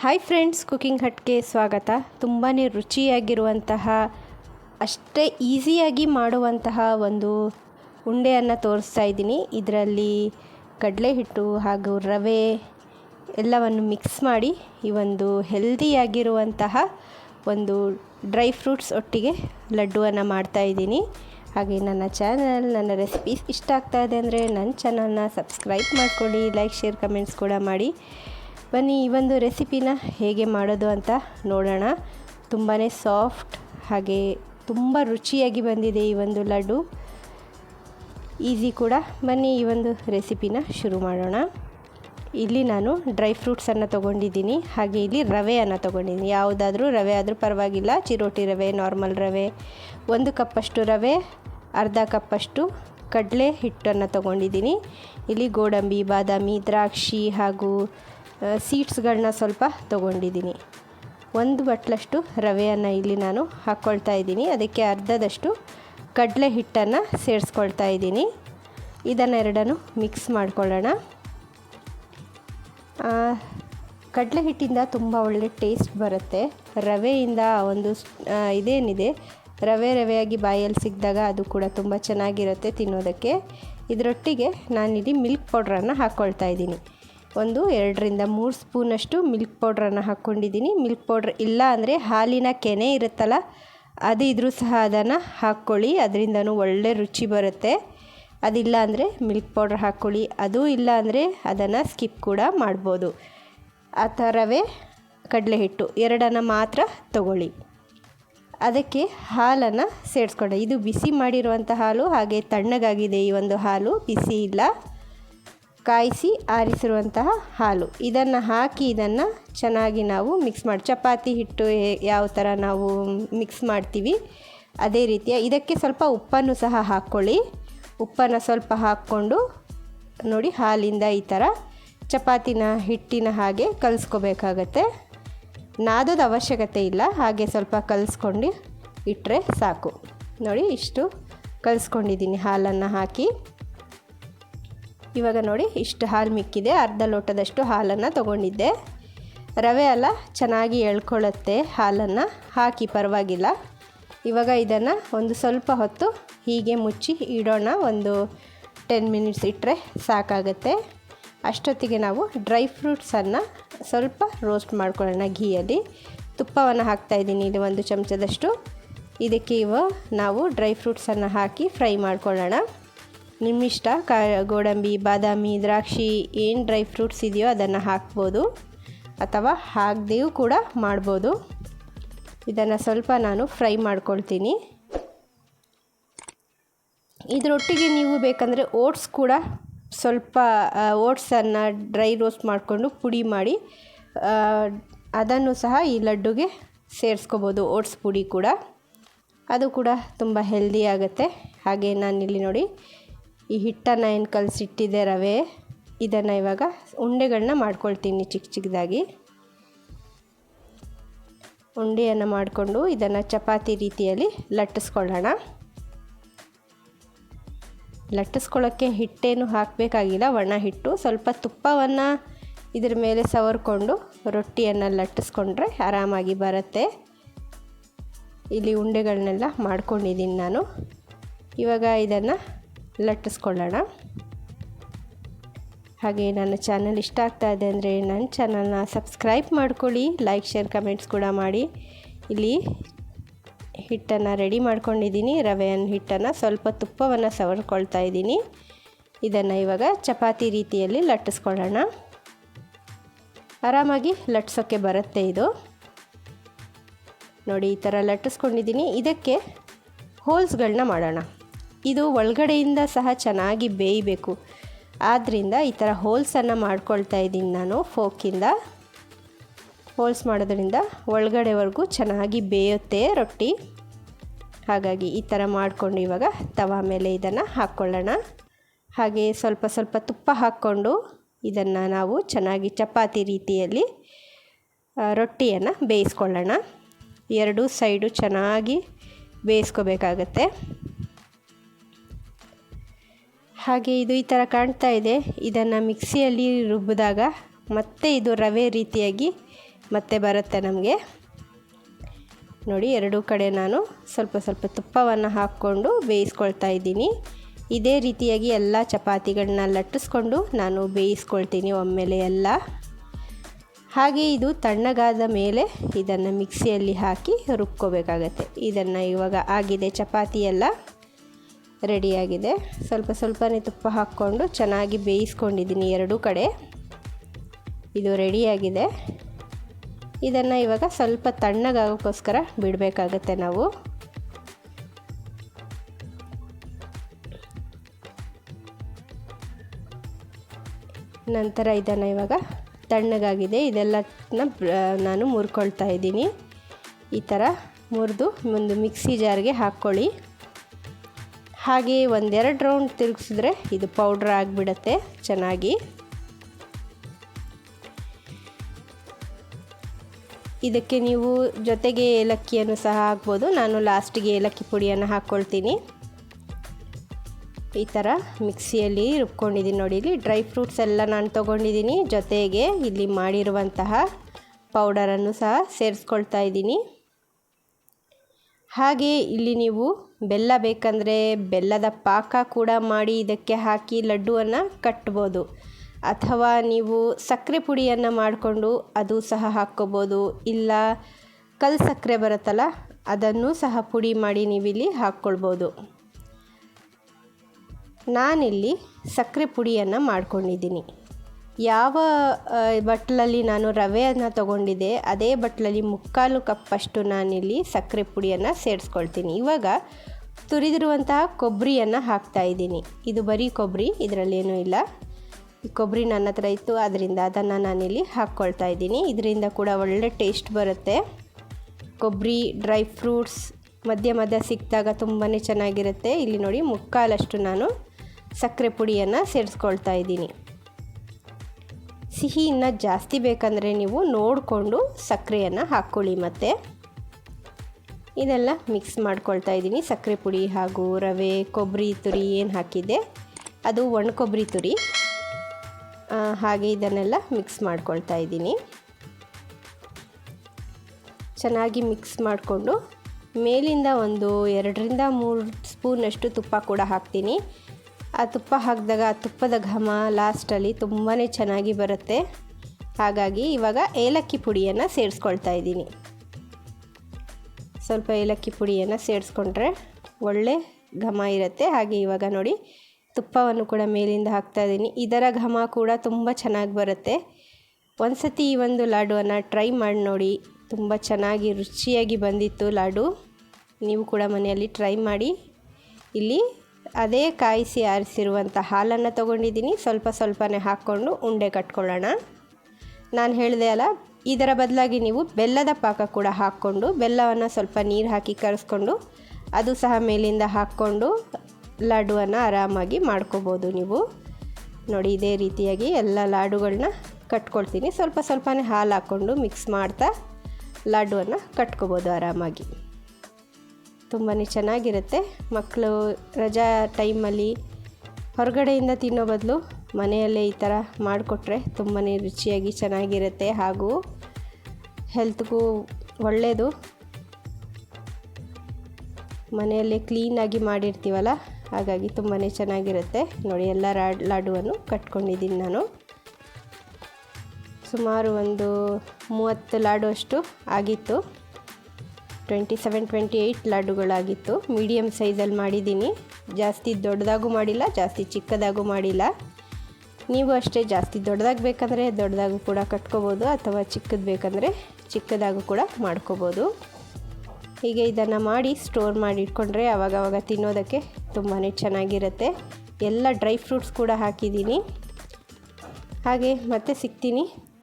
Hi friends cooking ಹಟ್ಗೆ ಸ್ವಾಗತ. ತುಂಬಾ ರುಚಿಯಾಗಿರುವಂತಹ, ಅಷ್ಟೇ ಈಸಿಯಾಗಿ ಮಾಡುವಂತಹ ಒಂದು ಉಂಡೆಯನ್ನು ತೋರಿಸ್ತಾ ಇದ್ದೀನಿ. ಇದರಲ್ಲಿ ಕಡಲೆ ಹಿಟ್ಟು ಹಾಗೂ ರವೆ ಎಲ್ಲವನ್ನು ಮಿಕ್ಸ್ ಮಾಡಿ ಈ ಒಂದು ಹೆಲ್ದಿಯಾಗಿರುವಂತಹ ಒಂದು ಡ್ರೈ ಫ್ರೂಟ್ಸ್ ಒಟ್ಟಿಗೆ ಲಡ್ಡುವನ್ನು ಮಾಡ್ತಾ ಇದ್ದೀನಿ. ಹಾಗೆ ನನ್ನ ಚಾನಲ್ ನನ್ನ ರೆಸಿಪೀಸ್ ಇಷ್ಟ ಆಗ್ತಾ ಇದೆ ಅಂದರೆ ನನ್ನ ಚಾನಲ್ನ ಸಬ್ಸ್ಕ್ರೈಬ್ ಮಾಡ್ಕೊಳ್ಳಿ ಲೈಕ್ ಶೇರ್ ಕಮೆಂಟ್ಸ್ ಕೂಡ ಮಾಡಿ. ಬನ್ನಿ, ಈ ಒಂದು ರೆಸಿಪಿನ ಹೇಗೆ ಮಾಡೋದು ಅಂತ ನೋಡೋಣ. ತುಂಬಾ ಸಾಫ್ಟ್ ಹಾಗೆ ತುಂಬ ರುಚಿಯಾಗಿ ಬಂದಿದೆ ಈ ಒಂದು ಲಡ್ಡು. ಈಸಿ ಕೂಡ. ಬನ್ನಿ, ಈ ಒಂದು ರೆಸಿಪಿನ ಶುರು ಮಾಡೋಣ. ಇಲ್ಲಿ ನಾನು ಡ್ರೈ ಫ್ರೂಟ್ಸನ್ನು ತೊಗೊಂಡಿದ್ದೀನಿ, ಹಾಗೆ ಇಲ್ಲಿ ರವೆಯನ್ನು ತೊಗೊಂಡಿದ್ದೀನಿ. ಯಾವುದಾದ್ರೂ ರವೆ ಆದರೂ ಪರವಾಗಿಲ್ಲ. ಚಿರೋಟಿ ರವೆ, ನಾರ್ಮಲ್ ರವೆ, ಒಂದು ಕಪ್ಪಷ್ಟು ರವೆ, ಅರ್ಧ ಕಪ್ಪಷ್ಟು ಕಡಲೆ ಹಿಟ್ಟನ್ನು ತೊಗೊಂಡಿದ್ದೀನಿ. ಇಲ್ಲಿ ಗೋಡಂಬಿ, ಬಾದಾಮಿ, ದ್ರಾಕ್ಷಿ ಹಾಗೂ ಸೀಡ್ಸ್ಗಳನ್ನ ಸ್ವಲ್ಪ ತೊಗೊಂಡಿದ್ದೀನಿ. ಒಂದು ಬಟ್ಲಷ್ಟು ರವೆಯನ್ನು ಇಲ್ಲಿ ನಾನು ಹಾಕ್ಕೊಳ್ತಾ ಇದ್ದೀನಿ. ಅದಕ್ಕೆ ಅರ್ಧದಷ್ಟು ಕಡಲೆ ಹಿಟ್ಟನ್ನು ಸೇರಿಸ್ಕೊಳ್ತಾ ಇದ್ದೀನಿ. ಇದನ್ನೆರಡನ್ನು ಮಿಕ್ಸ್ ಮಾಡ್ಕೊಳ್ಳೋಣ. ಕಡಲೆ ಹಿಟ್ಟಿಂದ ತುಂಬ ಒಳ್ಳೆ ಟೇಸ್ಟ್ ಬರುತ್ತೆ. ರವೆಯಿಂದ ಒಂದು ಇದೇನಿದೆ, ರವೆ ರವೆಯಾಗಿ ಬಾಯಲ್ಲಿ ಸಿಕ್ಕಿದಾಗ ಅದು ಕೂಡ ತುಂಬ ಚೆನ್ನಾಗಿರುತ್ತೆ ತಿನ್ನೋದಕ್ಕೆ. ಇದರೊಟ್ಟಿಗೆ ನಾನಿಲ್ಲಿ ಮಿಲ್ಕ್ ಪೌಡ್ರನ್ನು ಹಾಕ್ಕೊಳ್ತಾ ಇದ್ದೀನಿ. ಒಂದು ಎರಡರಿಂದ ಮೂರು ಸ್ಪೂನಷ್ಟು ಮಿಲ್ಕ್ ಪೌಡ್ರನ್ನು ಹಾಕ್ಕೊಂಡಿದ್ದೀನಿ. ಮಿಲ್ಕ್ ಪೌಡ್ರ್ ಇಲ್ಲ ಅಂದರೆ ಹಾಲಿನ ಕೆನೆ ಇರುತ್ತಲ್ಲ, ಅದು ಇದ್ರೂ ಸಹ ಅದನ್ನು ಹಾಕ್ಕೊಳ್ಳಿ. ಅದರಿಂದನೂ ಒಳ್ಳೆ ರುಚಿ ಬರುತ್ತೆ. ಅದಿಲ್ಲ ಅಂದರೆ ಮಿಲ್ಕ್ ಪೌಡ್ರ್ ಹಾಕ್ಕೊಳ್ಳಿ. ಅದೂ ಇಲ್ಲ ಅಂದರೆ ಅದನ್ನು ಸ್ಕಿಪ್ ಕೂಡ ಮಾಡ್ಬೋದು. ಆ ಥರವೇ ಕಡಲೆ ಹಿಟ್ಟು ಎರಡನ್ನು ಮಾತ್ರ ತಗೊಳ್ಳಿ. ಅದಕ್ಕೆ ಹಾಲನ್ನು ಸೇರಿಸ್ಕೊಂಡೆ. ಇದು ಬಿಸಿ ಮಾಡಿರುವಂಥ ಹಾಲು, ಹಾಗೆ ತಣ್ಣಗಾಗಿದೆ ಈ ಒಂದು ಹಾಲು, ಬಿಸಿ ಇಲ್ಲ. ಕಾಯಿಸಿ ಆರಿಸಿರುವಂತಹ ಹಾಲು. ಇದನ್ನು ಹಾಕಿ ಇದನ್ನು ಚೆನ್ನಾಗಿ ನಾವು ಮಿಕ್ಸ್ ಮಾಡಿ, ಚಪಾತಿ ಹಿಟ್ಟು ಯಾವ ಥರ ನಾವು ಮಿಕ್ಸ್ ಮಾಡ್ತೀವಿ, ಅದೇ ರೀತಿಯ ಇದಕ್ಕೆ ಸ್ವಲ್ಪ ಉಪ್ಪನ್ನು ಸಹ ಹಾಕ್ಕೊಳ್ಳಿ ಉಪ್ಪನ್ನು ಸ್ವಲ್ಪ ಹಾಕ್ಕೊಂಡು ನೋಡಿ ಹಾಲಿಂದ ಈ ಥರ ಚಪಾತಿನ ಹಿಟ್ಟಿನ ಹಾಗೆ ಕಲಿಸ್ಕೋಬೇಕಾಗತ್ತೆ. ನಾದದ ಅವಶ್ಯಕತೆ ಇಲ್ಲ, ಹಾಗೆ ಸ್ವಲ್ಪ ಕಲಿಸ್ಕೊಂಡು ಇಟ್ಟರೆ ಸಾಕು. ನೋಡಿ ಇಷ್ಟು ಕಲಿಸ್ಕೊಂಡಿದ್ದೀನಿ ಹಾಲನ್ನು ಹಾಕಿ. ಇವಾಗ ನೋಡಿ, ಇಷ್ಟು ಹಾಲು ಮಿಕ್ಕಿದೆ. ಅರ್ಧ ಲೋಟದಷ್ಟು ಹಾಲನ್ನು ತೊಗೊಂಡಿದ್ದೆ. ರವೆ ಅಲ್ಲ, ಚೆನ್ನಾಗಿ ಎಳ್ಕೊಳ್ಳುತ್ತೆ ಹಾಲನ್ನು. ಹಾಕಿ ಪರವಾಗಿಲ್ಲ. ಇವಾಗ ಇದನ್ನು ಒಂದು ಸ್ವಲ್ಪ ಹೊತ್ತು ಹೀಗೆ ಮುಚ್ಚಿ ಇಡೋಣ. ಒಂದು ಟೆನ್ ಮಿನಿಟ್ಸ್ ಇಟ್ಟರೆ ಸಾಕಾಗುತ್ತೆ. ಅಷ್ಟೊತ್ತಿಗೆ ನಾವು ಡ್ರೈ ಫ್ರೂಟ್ಸನ್ನು ಸ್ವಲ್ಪ ರೋಸ್ಟ್ ಮಾಡ್ಕೊಳ್ಳೋಣ ಘೀಯಲ್ಲಿ ತುಪ್ಪವನ್ನು ಹಾಕ್ತಾಯಿದ್ದೀನಿ ಇಲ್ಲಿ ಒಂದು ಚಮಚದಷ್ಟು. ಇದಕ್ಕೆ ಇವ ನಾವು ಡ್ರೈ ಫ್ರೂಟ್ಸನ್ನು ಹಾಕಿ ಫ್ರೈ ಮಾಡ್ಕೊಳ್ಳೋಣ. ನಿಮ್ಮಿಷ್ಟ? ಕ, ಗೋಡಂಬಿ, ಬಾದಾಮಿ, ದ್ರಾಕ್ಷಿ, ಏನು ಡ್ರೈ ಫ್ರೂಟ್ಸ್ ಇದೆಯೋ ಅದನ್ನು ಹಾಕ್ಬೋದು. ಅಥವಾ ಹಾಕ್ದೆಯೂ ಕೂಡ ಮಾಡ್ಬೋದು. ಇದನ್ನು ಸ್ವಲ್ಪ ನಾನು ಫ್ರೈ ಮಾಡ್ಕೊಳ್ತೀನಿ. ಇದರೊಟ್ಟಿಗೆ ನೀವು ಬೇಕಂದರೆ ಓಟ್ಸ್ ಕೂಡ ಸ್ವಲ್ಪ ಓಟ್ಸನ್ನು ಡ್ರೈ ರೋಸ್ಟ್ ಮಾಡಿಕೊಂಡು ಪುಡಿ ಮಾಡಿ ಅದನ್ನು ಸಹ ಈ ಲಡ್ಡುಗೆ ಸೇರಿಸ್ಕೋಬೋದು, ಓಟ್ಸ್ ಪುಡಿ ಕೂಡ. ಅದು ಕೂಡ ತುಂಬ ಹೆಲ್ದಿ ಆಗುತ್ತೆ. ಹಾಗೆ ಇಲ್ಲಿ ನೋಡಿ ಈ ಹಿಟ್ಟನ್ನು ಏನು ಕಲಸಿಟ್ಟಿದ್ದೆ ರವೆ, ಇದನ್ನು ಇವಾಗ ಉಂಡೆಗಳನ್ನ ಮಾಡ್ಕೊಳ್ತೀನಿ ಚಿಕ್ಕ ಚಿಕ್ಕದಾಗಿ ಉಂಡೆಯನ್ನು ಮಾಡಿಕೊಂಡು ಇದನ್ನು ಚಪಾತಿ ರೀತಿಯಲ್ಲಿ ಲಟ್ಟಿಸ್ಕೊಳ್ಳೋಣ. ಲಟ್ಟಿಸ್ಕೊಳ್ಳೋಕ್ಕೆ ಹಿಟ್ಟೇನು ಹಾಕಬೇಕಾಗಿಲ್ಲ, ಒಣ ಹಿಟ್ಟು. ಸ್ವಲ್ಪ ತುಪ್ಪವನ್ನು ಇದ್ರ ಮೇಲೆ ಸವರ್ಕೊಂಡು ರೊಟ್ಟಿಯನ್ನು ಲಟ್ಟಿಸ್ಕೊಂಡ್ರೆ ಆರಾಮಾಗಿ ಬರುತ್ತೆ. ಇಲ್ಲಿ ಉಂಡೆಗಳನ್ನೆಲ್ಲ ಮಾಡ್ಕೊಂಡಿದ್ದೀನಿ ನಾನು. ಇವಾಗ ಇದನ್ನು ಲಟ್ಟಿಸ್ಕೊಳ್ಳೋಣ. ಹಾಗೆ ನನ್ನ ಚಾನಲ್ ಇಷ್ಟ ಆಗ್ತಾ ಇದೆ ಅಂದರೆ ನನ್ನ ಚಾನಲ್ನ ಸಬ್ಸ್ಕ್ರೈಬ್ ಮಾಡ್ಕೊಳ್ಳಿ ಲೈಕ್ ಶೇರ್ ಕಮೆಂಟ್ಸ್ ಕೂಡ ಮಾಡಿ. ಇಲ್ಲಿ ಹಿಟ್ಟನ್ನು ರೆಡಿ ಮಾಡ್ಕೊಂಡಿದ್ದೀನಿ. ರವೆಯನ್ನು ಹಿಟ್ಟನ್ನು ಸ್ವಲ್ಪ ತುಪ್ಪವನ್ನು ಸವರ್ಕೊಳ್ತಾ ಇದ್ದೀನಿ. ಇದನ್ನು ಇವಾಗ ಚಪಾತಿ ರೀತಿಯಲ್ಲಿ ಲಟ್ಟಿಸ್ಕೊಳ್ಳೋಣ. ಆರಾಮಾಗಿ ಲಟ್ಟಿಸೋಕ್ಕೆ ಬರುತ್ತೆ ಇದು. ನೋಡಿ, ಈ ಥರ ಲಟ್ಟಿಸ್ಕೊಂಡಿದ್ದೀನಿ. ಇದಕ್ಕೆ ಹೋಲ್ಸ್ಗಳನ್ನ ಮಾಡೋಣ. ಇದು ಒಳಗಡೆಯಿಂದ ಸಹ ಚೆನ್ನಾಗಿ ಬೇಯಬೇಕು. ಆದ್ದರಿಂದ ಈ ಥರ ಹೋಲ್ಸನ್ನು ಮಾಡ್ಕೊಳ್ತಾ ಇದ್ದೀನಿ ನಾನು ಫೋಕಿಂದ ಹೋಲ್ಸ್ ಮಾಡೋದ್ರಿಂದ ಒಳಗಡೆವರೆಗೂ ಚೆನ್ನಾಗಿ ಬೇಯುತ್ತೆ ರೊಟ್ಟಿ. ಹಾಗಾಗಿ ಈ ಥರ ಮಾಡಿಕೊಂಡು ಇವಾಗ ತವಾ ಮೇಲೆ ಇದನ್ನು ಹಾಕ್ಕೊಳ್ಳೋಣ ಹಾಗೆ ಸ್ವಲ್ಪ ಸ್ವಲ್ಪ ತುಪ್ಪ ಹಾಕ್ಕೊಂಡು ಇದನ್ನು ನಾವು ಚೆನ್ನಾಗಿ ಚಪಾತಿ ರೀತಿಯಲ್ಲಿ ರೊಟ್ಟಿಯನ್ನು ಬೇಯಿಸ್ಕೊಳ್ಳೋಣ. ಎರಡೂ ಸೈಡು ಚೆನ್ನಾಗಿ ಬೇಯಿಸ್ಕೋಬೇಕಾಗತ್ತೆ. ಹಾಗೆ ಇದು ಈ ಥರ ಕಾಣ್ತಾ ಇದೆ. ಇದನ್ನು ಮಿಕ್ಸಿಯಲ್ಲಿ ರುಬ್ಬಿದಾಗ ಮತ್ತೆ ಇದು ರವೆ ರೀತಿಯಾಗಿ ಮತ್ತೆ ಬರುತ್ತೆ ನಮಗೆ. ನೋಡಿ, ಎರಡೂ ಕಡೆ ನಾನು ಸ್ವಲ್ಪ ಸ್ವಲ್ಪ ತುಪ್ಪವನ್ನು ಹಾಕ್ಕೊಂಡು ಬೇಯಿಸ್ಕೊಳ್ತಾ ಇದ್ದೀನಿ. ಇದೇ ರೀತಿಯಾಗಿ ಎಲ್ಲ ಚಪಾತಿಗಳನ್ನ ಲಟ್ಟಿಸ್ಕೊಂಡು ನಾನು ಬೇಯಿಸ್ಕೊಳ್ತೀನಿ ಒಮ್ಮೆಲೆ ಎಲ್ಲ. ಹಾಗೆ ಇದು ತಣ್ಣಗಾದ ಮೇಲೆ ಇದನ್ನು ಮಿಕ್ಸಿಯಲ್ಲಿ ಹಾಕಿ ರುಬ್ಕೋಬೇಕಾಗತ್ತೆ. ಇದನ್ನು ಇವಾಗ ಆಗಿದೆ ಚಪಾತಿ ಎಲ್ಲ ರೆಡಿಯಾಗಿದೆ. ಸ್ವಲ್ಪ ಸ್ವಲ್ಪನೇ ತುಪ್ಪ ಹಾಕ್ಕೊಂಡು ಚೆನ್ನಾಗಿ ಬೇಯಿಸ್ಕೊಂಡಿದ್ದೀನಿ ಎರಡೂ ಕಡೆ. ಇದು ರೆಡಿಯಾಗಿದೆ. ಇದನ್ನು ಇವಾಗ ಸ್ವಲ್ಪ ತಣ್ಣಗಾಗೋಕ್ಕೋಸ್ಕರ ಬಿಡಬೇಕಾಗತ್ತೆ ನಾವು. ನಂತರ ಇದನ್ನು ಇವಾಗ ತಣ್ಣಗಾಗಿದೆ. ಇದೆಲ್ಲನ ನಾನು ಮುರ್ಕೊಳ್ತಾ ಇದ್ದೀನಿ. ಈ ಥರ ಮುರಿದು ಒಂದು ಮಿಕ್ಸಿ ಜಾರ್ಗೆ ಹಾಕ್ಕೊಳ್ಳಿ. ಹಾಗೆ ಒಂದೆರಡು ರೌಂಡ್ ತಿರುಗಿಸಿದ್ರೆ ಇದು ಪೌಡ್ರ್ ಆಗಿಬಿಡತ್ತೆ ಚೆನ್ನಾಗಿ. ಇದಕ್ಕೆ ನೀವು ಜೊತೆಗೆ ಏಲಕ್ಕಿಯನ್ನು ಸಹ ಹಾಕ್ಬೋದು. ನಾನು ಲಾಸ್ಟಿಗೆ ಏಲಕ್ಕಿ ಪುಡಿಯನ್ನು ಹಾಕ್ಕೊಳ್ತೀನಿ. ಈ ಥರ ಮಿಕ್ಸಿಯಲ್ಲಿ ರುಬ್ಕೊಂಡಿದ್ದೀನಿ ನೋಡಿ. ಇಲ್ಲಿ ಡ್ರೈ ಫ್ರೂಟ್ಸ್ ಎಲ್ಲ ನಾನು ತೊಗೊಂಡಿದ್ದೀನಿ. ಜೊತೆಗೆ ಇಲ್ಲಿ ಮಾಡಿರುವಂತಹ ಪೌಡರನ್ನು ಸಹ ಸೇರಿಸ್ಕೊಳ್ತಾ ಇದ್ದೀನಿ. ಹಾಗೆ ಇಲ್ಲಿ ನೀವು ಬೆಲ್ಲ ಬೇಕಂದರೆ ಬೆಲ್ಲದ ಪಾಕ ಕೂಡ ಮಾಡಿ ಇದಕ್ಕೆ ಹಾಕಿ ಲಡ್ಡುವನ್ನು ಕಟ್ಬೋದು. ಅಥವಾ ನೀವು ಸಕ್ಕರೆ ಪುಡಿಯನ್ನು ಮಾಡಿಕೊಂಡು ಅದು ಸಹ ಹಾಕ್ಕೋಬೋದು. ಇಲ್ಲ ಕಲ್ ಸಕ್ಕರೆ ಬರುತ್ತಲ್ಲ, ಅದನ್ನು ಸಹ ಪುಡಿ ಮಾಡಿ ನೀವಿಲ್ಲಿ ಹಾಕ್ಕೊಳ್ಬೋದು. ನಾನಿಲ್ಲಿ ಸಕ್ಕರೆ ಪುಡಿಯನ್ನು ಮಾಡ್ಕೊಂಡಿದ್ದೀನಿ. ಯಾವ ಬಟ್ಲಲ್ಲಿ ನಾನು ರವೆಯನ್ನು ತಗೊಂಡಿದ್ದೆ, ಅದೇ ಬಟ್ಲಲ್ಲಿ ಮುಕ್ಕಾಲು ಕಪ್ಪಷ್ಟು ನಾನಿಲ್ಲಿ ಸಕ್ಕರೆ ಪುಡಿಯನ್ನು ಸೇರಿಸ್ಕೊಳ್ತೀನಿ. ಇವಾಗ ತುರಿದಿರುವಂತಹ ಕೊಬ್ಬರಿಯನ್ನು ಹಾಕ್ತಾಯಿದ್ದೀನಿ ಇದು ಬರೀ ಕೊಬ್ಬರಿ ಇದರಲ್ಲೇನೂ ಇಲ್ಲ. ಈ ಕೊಬ್ಬರಿ ನನ್ನ ಹತ್ರ ಇತ್ತು ಅದರಿಂದ ಅದನ್ನು ನಾನಿಲ್ಲಿ ಹಾಕ್ಕೊಳ್ತಾ ಇದ್ದೀನಿ. ಇದರಿಂದ ಕೂಡ ಒಳ್ಳೆ ಟೇಸ್ಟ್ ಬರುತ್ತೆ. ಕೊಬ್ಬರಿ ಡ್ರೈ ಫ್ರೂಟ್ಸ್, ಮಧ್ಯ ಮಧ್ಯ ಸಿಕ್ಕಿದಾಗ ತುಂಬಾ ಚೆನ್ನಾಗಿರುತ್ತೆ. ಇಲ್ಲಿ ನೋಡಿ ಮುಕ್ಕಾಲಷ್ಟು ನಾನು ಸಕ್ಕರೆ ಪುಡಿಯನ್ನು ಸೇರಿಸ್ಕೊಳ್ತಾ ಇದ್ದೀನಿ. ಸಿಹಿ ಇನ್ನೂ ಜಾಸ್ತಿ ಬೇಕಂದರೆ ನೀವು ನೋಡಿಕೊಂಡು ಸಕ್ಕರೆಯನ್ನು ಹಾಕ್ಕೊಳ್ಳಿ ಮತ್ತು. ಇದೆಲ್ಲ ಮಿಕ್ಸ್ ಮಾಡ್ಕೊಳ್ತಾ ಇದ್ದೀನಿ. ಸಕ್ಕರೆ ಪುಡಿ ಹಾಗೂ ರವೆ, ಕೊಬ್ಬರಿ ತುರಿ ಏನು ಹಾಕಿದೆ ಅದು ಒಣ ಕೊಬ್ಬರಿ ತುರಿ. ಹಾಗೆ ಇದನ್ನೆಲ್ಲ ಮಿಕ್ಸ್ ಮಾಡ್ಕೊಳ್ತಾ ಇದ್ದೀನಿ. ಚೆನ್ನಾಗಿ ಮಿಕ್ಸ್ ಮಾಡಿಕೊಂಡು ಮೇಲಿಂದ ಒಂದು ಎರಡರಿಂದ ಮೂರು ಸ್ಪೂನಷ್ಟು ತುಪ್ಪ ಕೂಡ ಹಾಕ್ತೀನಿ. ಆ ತುಪ್ಪ ಹಾಕಿದಾಗ, ಆ ತುಪ್ಪದ ಘಮ ಲಾಸ್ಟಲ್ಲಿ ತುಂಬಾ ಚೆನ್ನಾಗಿ ಬರುತ್ತೆ. ಹಾಗಾಗಿ ಇವಾಗ ಏಲಕ್ಕಿ ಪುಡಿಯನ್ನು ಸೇರಿಸ್ಕೊಳ್ತಾ ಇದ್ದೀನಿ. ಸ್ವಲ್ಪ ಏಲಕ್ಕಿ ಪುಡಿಯನ್ನು ಸೇರಿಸ್ಕೊಂಡ್ರೆ ಒಳ್ಳೆ ಘಮ ಇರುತ್ತೆ. ಹಾಗೆ ಇವಾಗ ನೋಡಿ, ತುಪ್ಪವನ್ನು ಕೂಡ ಮೇಲಿಂದ ಹಾಕ್ತಾ ಇದ್ದೀನಿ. ಇದರ ಘಮ ಕೂಡ ತುಂಬ ಚೆನ್ನಾಗಿ ಬರುತ್ತೆ. ಒಂದು ಸತಿ ಈ ಒಂದು ಲಾಡುವನ್ನು ಟ್ರೈ ಮಾಡಿ ನೋಡಿ, ತುಂಬ ಚೆನ್ನಾಗಿ ರುಚಿಯಾಗಿ ಬಂದಿತ್ತು ಲಾಡು. ನೀವು ಕೂಡ ಮನೆಯಲ್ಲಿ ಟ್ರೈ ಮಾಡಿ. ಇಲ್ಲಿ ಅದೇ ಕಾಯಿಸಿ ಆರಿಸಿರುವಂಥ ಹಾಲನ್ನು ತೊಗೊಂಡಿದ್ದೀನಿ. ಸ್ವಲ್ಪ ಸ್ವಲ್ಪನೇ ಹಾಕ್ಕೊಂಡು ಉಂಡೆ ಕಟ್ಕೊಳ್ಳೋಣ. ನಾನು ಹೇಳಿದೆ ಅಲ್ಲ, ಇದರ ಬದಲಾಗಿ ನೀವು ಬೆಲ್ಲದ ಪಾಕ ಕೂಡ ಹಾಕ್ಕೊಂಡು, ಬೆಲ್ಲವನ್ನು ಸ್ವಲ್ಪ ನೀರು ಹಾಕಿ ಕರೆಸ್ಕೊಂಡು, ಅದು ಸಹ ಮೇಲಿಂದ ಹಾಕ್ಕೊಂಡು ಲಾಡುವನ್ನು ಆರಾಮಾಗಿ ಮಾಡ್ಕೋಬೋದು ನೀವು. ನೋಡಿ, ಇದೇ ರೀತಿಯಾಗಿ ಎಲ್ಲ ಲಾಡುಗಳನ್ನ ಕಟ್ಕೊಳ್ತೀನಿ. ಸ್ವಲ್ಪ ಸ್ವಲ್ಪನೇ ಹಾಲು ಹಾಕ್ಕೊಂಡು ಮಿಕ್ಸ್ ಮಾಡ್ತಾ ಲಾಡುವನ್ನು ಕಟ್ಕೋಬೋದು ಆರಾಮಾಗಿ. ತುಂಬಾ ಚೆನ್ನಾಗಿರುತ್ತೆ. ಮಕ್ಕಳು ರಜಾ ಟೈಮಲ್ಲಿ ಹೊರಗಡೆಯಿಂದ ತಿನ್ನೋ ಬದಲು ಮನೆಯಲ್ಲೇ ಈ ಥರ ಮಾಡಿಕೊಟ್ರೆ ತುಂಬಾ ರುಚಿಯಾಗಿ ಚೆನ್ನಾಗಿರುತ್ತೆ ಹಾಗೂ ಹೆಲ್ತ್ಗೂ ಒಳ್ಳೆಯದು ಮನೆಯಲ್ಲೇ ಕ್ಲೀನಾಗಿ ಮಾಡಿರ್ತೀವಲ್ಲ, ಹಾಗಾಗಿ ತುಂಬಾ ಚೆನ್ನಾಗಿರುತ್ತೆ. ನೋಡಿ, ಎಲ್ಲ ಲಾಡುವನ್ನು ಕಟ್ಕೊಂಡಿದ್ದೀನಿ ನಾನು. ಸುಮಾರು ಒಂದು ಮೂವತ್ತು ಲಾಡು ಅಷ್ಟು ಆಗಿತ್ತು. ಟ್ವೆಂಟಿ ಸೆವೆನ್ ಟ್ವೆಂಟಿ ಏಯ್ಟ್ ಲಾಡುಗಳಾಗಿತ್ತು ಮೀಡಿಯಮ್ ಸೈಜಲ್ಲಿ ಮಾಡಿದ್ದೀನಿ. ಜಾಸ್ತಿ ದೊಡ್ಡದಾಗೂ ಮಾಡಿಲ್ಲ, ಜಾಸ್ತಿ ಚಿಕ್ಕದಾಗೂ ಮಾಡಿಲ್ಲ. ನೀವು ಅಷ್ಟೇ ಜಾಸ್ತಿ ದೊಡ್ಡದಾಗಿ ಬೇಕಂದರೆ ದೊಡ್ಡದಾಗೂ ಕೂಡ ಕಟ್ಕೋಬೋದು, ಅಥವಾ ಚಿಕ್ಕದು ಬೇಕಂದರೆ ಚಿಕ್ಕದಾಗೂ ಕೂಡ ಮಾಡ್ಕೋಬೋದು. ಹೀಗೆ ಇದನ್ನು ಮಾಡಿ ಸ್ಟೋರ್ ಮಾಡಿ ಇಟ್ಕೊಂಡ್ರೆ ಆವಾಗವಾಗ ತಿನ್ನೋದಕ್ಕೆ ತುಂಬಾ ಚೆನ್ನಾಗಿರುತ್ತೆ. ಎಲ್ಲ ಡ್ರೈ ಫ್ರೂಟ್ಸ್ ಕೂಡ ಹಾಕಿದ್ದೀನಿ. ಹಾಗೆ ಮತ್ತೆ ಸಿಗ್ತೀನಿ.